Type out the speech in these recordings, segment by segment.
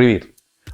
Привіт!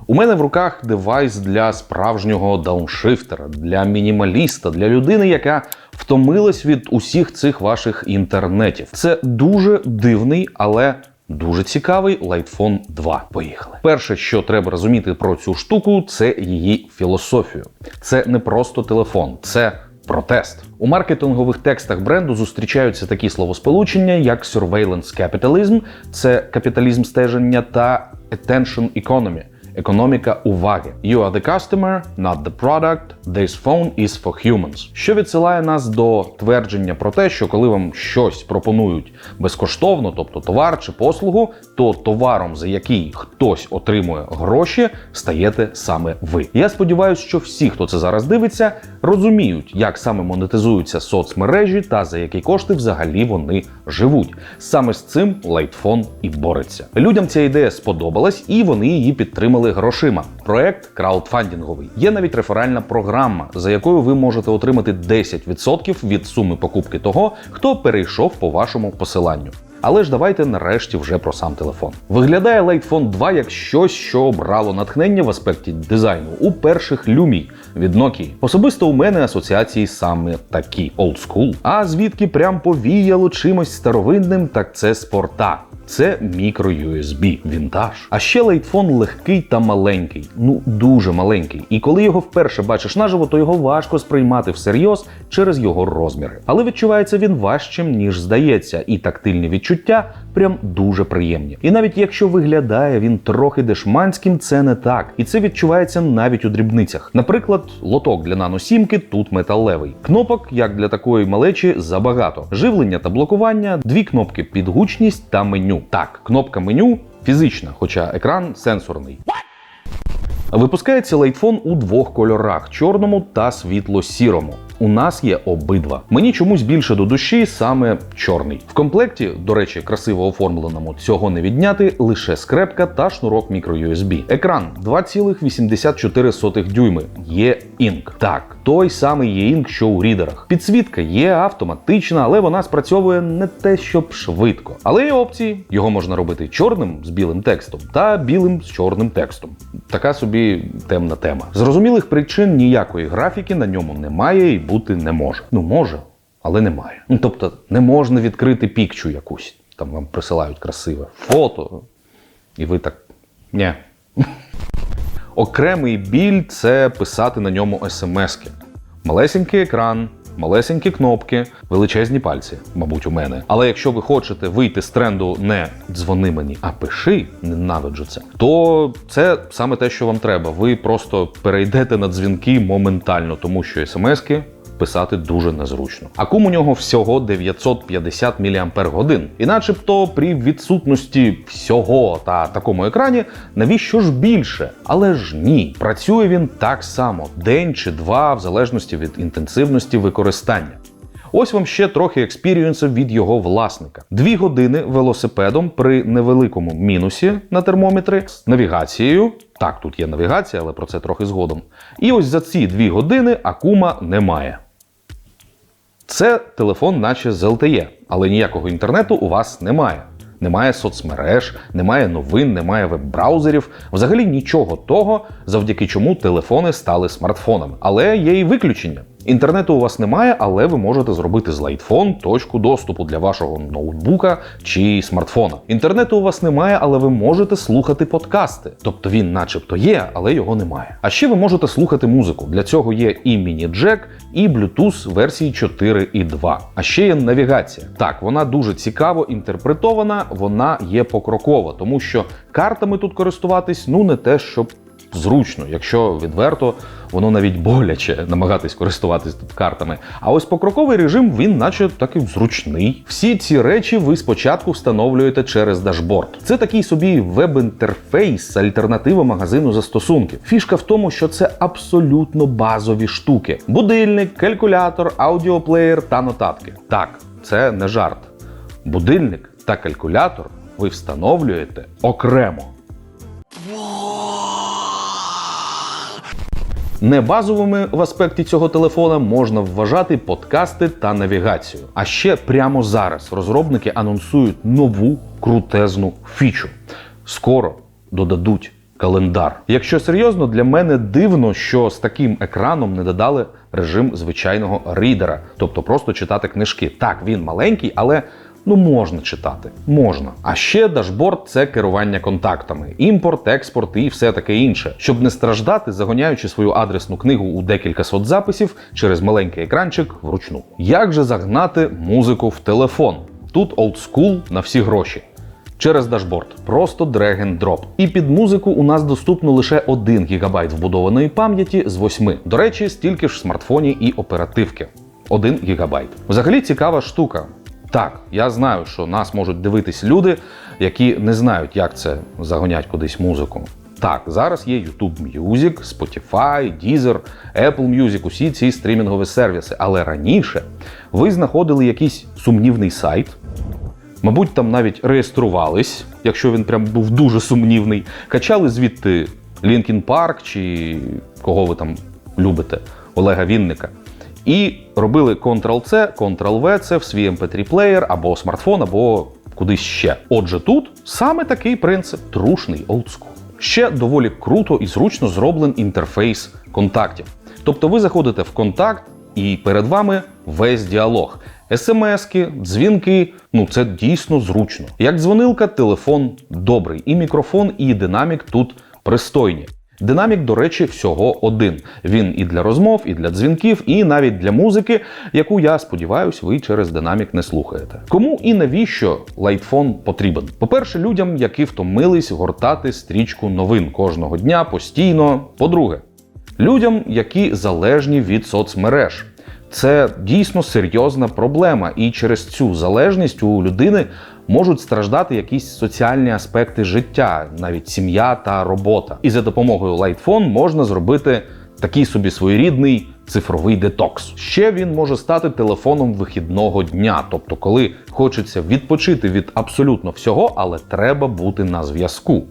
У мене в руках девайс для справжнього дауншифтера, для мінімаліста, для людини, яка втомилась від усіх цих ваших інтернетів. Це дуже дивний, але дуже цікавий Lightphone 2. Поїхали. Перше, що треба розуміти про цю штуку, це її філософію. Це не просто телефон, це Протест у маркетингових текстах бренду зустрічаються такі словосполучення, як surveillance capitalism – це капіталізм стеження та attention economy – економіка уваги. You are the customer, not the product. This phone is for humans. Що відсилає нас до твердження про те, що коли вам щось пропонують безкоштовно, тобто товар чи послугу, то товаром, за який хтось отримує гроші, стаєте саме ви. Я сподіваюся, що всі, хто це зараз дивиться, розуміють, як саме монетизуються соцмережі та за які кошти взагалі вони живуть. Саме з цим лайтфон і бореться. Людям ця ідея сподобалась, і вони її підтримали грошима. Проект краудфандинговий. Є навіть реферальна програма, за якою ви можете отримати 10% від суми покупки того, хто перейшов по вашому посиланню. Але ж давайте нарешті вже про сам телефон. Виглядає Lightphone 2 як щось, що брало натхнення в аспекті дизайну у перших Lumia від Nokia. Особисто у мене асоціації саме такі old school. А звідки прям повіяло чимось старовинним, так це спорта. Це мікро USB вінтаж. А ще лейтфон легкий та маленький, ну дуже маленький. І коли його вперше бачиш наживо, то його важко сприймати всерйоз через його розміри. Але відчувається він важчим, ніж здається, і тактильні відчуття прям дуже приємні. І навіть якщо виглядає він трохи дешманським, це не так. І це відчувається навіть у дрібницях. Наприклад, лоток для наносімки тут металевий. Кнопок, як для такої малечі, забагато. Живлення та блокування, дві кнопки під гучність та меню. Так, кнопка меню фізична, хоча екран сенсорний. Випускається лайтфон у двох кольорах чорному та світло-сірому. У нас є обидва. Мені чомусь більше до душі саме чорний. В комплекті, до речі, красиво оформленому цього не відняти лише скрепка та шнурок microUSB. Екран 2,84 дюйми. Є інк. Так, той самий є інк, що у рідерах. Підсвітка є автоматична, але вона спрацьовує не те, щоб швидко. Але є опції. Його можна робити чорним з білим текстом та білим з чорним текстом. Така собі темна тема. Зрозумілих причин ніякої графіки на ньому немає і бути не може. Ну може, але немає. Ну тобто не можна відкрити пікчу якусь. Там вам присилають красиве фото, і ви так. Ні. Окремий біль це писати на ньому смски. Малесенький екран, малесенькі кнопки, величезні пальці, мабуть, у мене. Але якщо ви хочете вийти з тренду не дзвони мені, а пиши, ненавиджу це, то це саме те, що вам треба. Ви просто перейдете на дзвінки моментально, тому що смски писати дуже незручно. Акум у нього всього 950 мАч. І начебто при відсутності всього та такому екрані, навіщо ж більше? Але ж ні, працює він так само день чи два, в залежності від інтенсивності використання. Ось вам ще трохи експірієнсу від його власника. Дві години велосипедом при невеликому мінусі на термометри з навігацією. Так, тут є навігація, але про це трохи згодом. І ось за ці дві години акума немає. Це телефон, наче з LTE, але ніякого інтернету у вас немає. Немає соцмереж, немає новин, немає веб-браузерів, взагалі нічого того, завдяки чому телефони стали смартфонами. Але є і виключення. Інтернету у вас немає, але ви можете зробити з лайтфон точку доступу для вашого ноутбука чи смартфона. Інтернету у вас немає, але ви можете слухати подкасти. Тобто він, начебто, є, але його немає. А ще ви можете слухати музику. Для цього є і міні-джек, і Bluetooth версії 4.2. А ще є навігація. Так, вона дуже цікаво інтерпретована, вона є покрокова, тому що картами тут користуватись ну не те, щоб зручно, якщо відверто, воно навіть боляче намагатись користуватись тут картами. А ось покроковий режим він, наче такий зручний. Всі ці речі ви спочатку встановлюєте через дашборд. Це такий собі веб-інтерфейс, альтернатива магазину застосунків. Фішка в тому, що це абсолютно базові штуки: будильник, калькулятор, аудіоплеєр та нотатки. Так, це не жарт. Будильник та калькулятор ви встановлюєте окремо. Небазовими в аспекті цього телефона можна вважати подкасти та навігацію. А ще прямо зараз розробники анонсують нову крутезну фічу. Скоро додадуть календар. Якщо серйозно, для мене дивно, що з таким екраном не додали режим звичайного рідера, тобто просто читати книжки. Так, він маленький, але ну можна читати. Можна. А ще дашборд це керування контактами, імпорт, експорт і все таке інше, щоб не страждати, загоняючи свою адресну книгу у декілька сот записів через маленький екранчик вручну. Як же загнати музику в телефон? Тут олдскул на всі гроші. Через дашборд, просто drag and drop. І під музику у нас доступно лише 1 ГБ вбудованої пам'яті з 8. До речі, стільки ж в смартфоні і оперативки. 1 ГБ. Взагалі цікава штука. Так, я знаю, що нас можуть дивитись люди, які не знають, як це загонять кудись музику. Так, зараз є YouTube Music, Spotify, Deezer, Apple Music, усі ці стрімінгові сервіси. Але раніше ви знаходили якийсь сумнівний сайт, Мабуть, там навіть реєструвались, якщо він прям був дуже сумнівний. Качали звідти Linkin Park чи кого ви там любите, Олега Вінника. І робили Ctrl-C, Ctrl-V, це в свій mp3 плеєр або смартфон, або кудись ще. Отже, тут саме такий принцип трушний олдскул. Ще доволі круто і зручно зроблений інтерфейс контактів. Тобто ви заходите в контакт, і перед вами весь діалог. СМСки, дзвінки ну це дійсно зручно. Як дзвонилка, телефон добрий, і мікрофон, і динамік тут пристойні. Динамік, до речі, всього один. Він і для розмов, і для дзвінків, і навіть для музики, яку я сподіваюся, ви через динамік не слухаєте. Кому і навіщо лайтфон потрібен? По-перше, людям, які втомились гортати стрічку новин кожного дня постійно. По-друге, людям, які залежні від соцмереж. Це дійсно серйозна проблема, і через цю залежність у людини можуть страждати якісь соціальні аспекти життя, навіть сім'я та робота. І за допомогою Lightphone можна зробити такий собі своєрідний цифровий детокс. Ще він може стати телефоном вихідного дня, тобто, коли хочеться відпочити від абсолютно всього, але треба бути на зв'язку.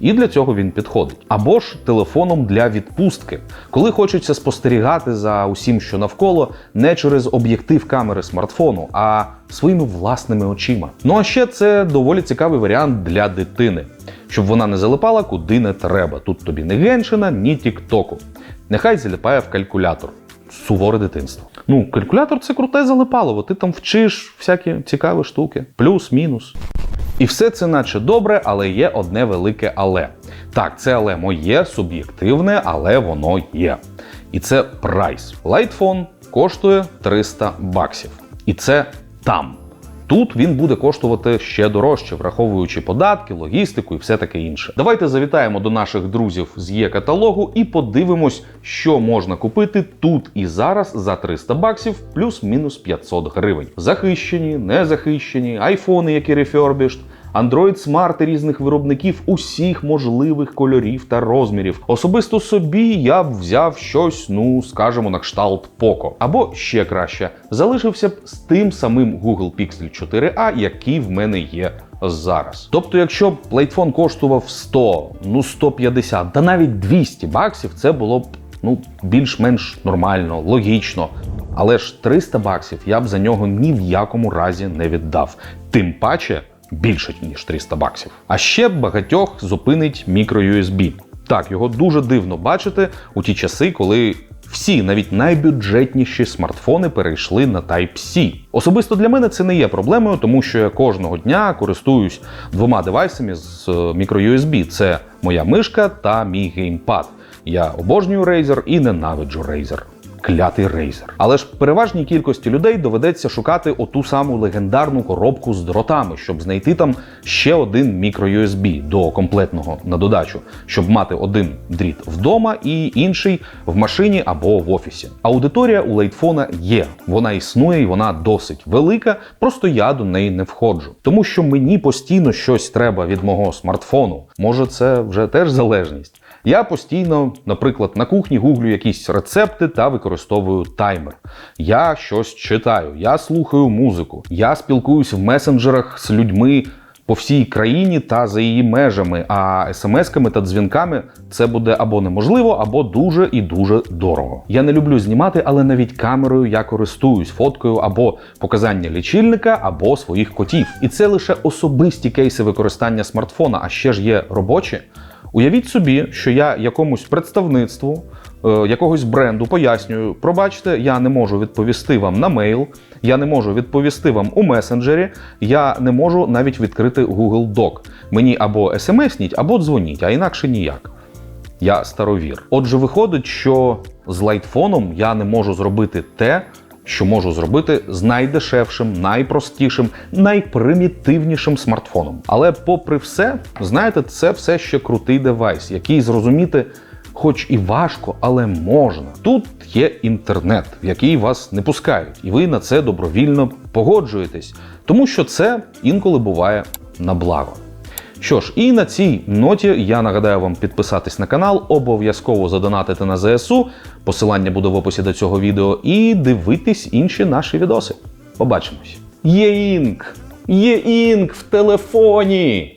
І для цього він підходить. Або ж телефоном для відпустки, коли хочеться спостерігати за усім, що навколо, не через об'єктив камери смартфону, а своїми власними очима. Ну а ще це доволі цікавий варіант для дитини, щоб вона не залипала куди не треба. Тут тобі ні геншина, ні тіктоку. Нехай залипає в калькулятор. Суворе дитинство. Ну, калькулятор це круте залипалово. Ти там вчиш всякі цікаві штуки, плюс-мінус. І все це наче добре, але є одне велике але. Так, це але моє суб'єктивне, але воно є. І це прайс. Лайтфон коштує 300 баксів. І це там. Тут він буде коштувати ще дорожче, враховуючи податки, логістику і все таке інше. Давайте завітаємо до наших друзів з є-каталогу і подивимось, що можна купити тут і зараз за 300 баксів плюс-мінус 500 гривень. Захищені, незахищені, айфони, які refurbished, Android Smart різних виробників усіх можливих кольорів та розмірів. Особисто собі я б взяв щось, ну скажімо, на кшталт Poco. Або ще краще, залишився б з тим самим Google Pixel 4a, який в мене є. Зараз. Тобто, якщо б плейтфон коштував 100, ну 150, та навіть 200 баксів, це було б ну більш-менш нормально, логічно. Але ж 300 баксів я б за нього ні в якому разі не віддав. Тим паче більше ніж 300 баксів. А ще багатьох зупинить мікро-USB. Так, його дуже дивно бачити у ті часи, коли всі, навіть найбюджетніші смартфони перейшли на Type-C. Особисто для мене це не є проблемою, тому що я кожного дня користуюсь двома девайсами з мікро-USB. Це моя мишка та мій геймпад. Я обожнюю Razer і ненавиджу Razer. Клятий Razer. Але ж переважній кількості людей доведеться шукати оту саму легендарну коробку з дротами, щоб знайти там ще один мікро-USB до комплектного на додачу, щоб мати один дріт вдома і інший в машині або в офісі. Аудиторія у лейтфона є, вона існує і вона досить велика, просто я до неї не входжу. Тому що мені постійно щось треба від мого смартфону. Може, це вже теж залежність. Я постійно, наприклад, на кухні гуглю якісь рецепти та використовую таймер. Я щось читаю, я слухаю музику, я спілкуюсь в месенджерах з людьми по всій країні та за її межами. А смс-ками та дзвінками це буде або неможливо, або дуже і дуже дорого. Я не люблю знімати, але навіть камерою я користуюсь фоткою або показання лічильника, або своїх котів. І це лише особисті кейси використання смартфона, а ще ж є робочі. Уявіть собі, що я якомусь представництву е, якогось бренду пояснюю: пробачте, я не можу відповісти вам на мейл, я не можу відповісти вам у месенджері, я не можу навіть відкрити Google Doc. Мені або смсніть, або дзвоніть, а інакше ніяк. Я старовір. Отже, виходить, що з лайтфоном я не можу зробити те, що можу зробити з найдешевшим, найпростішим, найпримітивнішим смартфоном. Але, попри все, знаєте, це все ще крутий девайс, який зрозуміти. Хоч і важко, але можна. Тут є інтернет, в який вас не пускають, і ви на це добровільно погоджуєтесь, тому що це інколи буває на благо. Що ж, і на цій ноті я нагадаю вам підписатись на канал, обов'язково задонатити на ЗСУ. Посилання буде в описі до цього відео, і дивитись інші наші відоси. Побачимось. Є інк! Є інк в телефоні!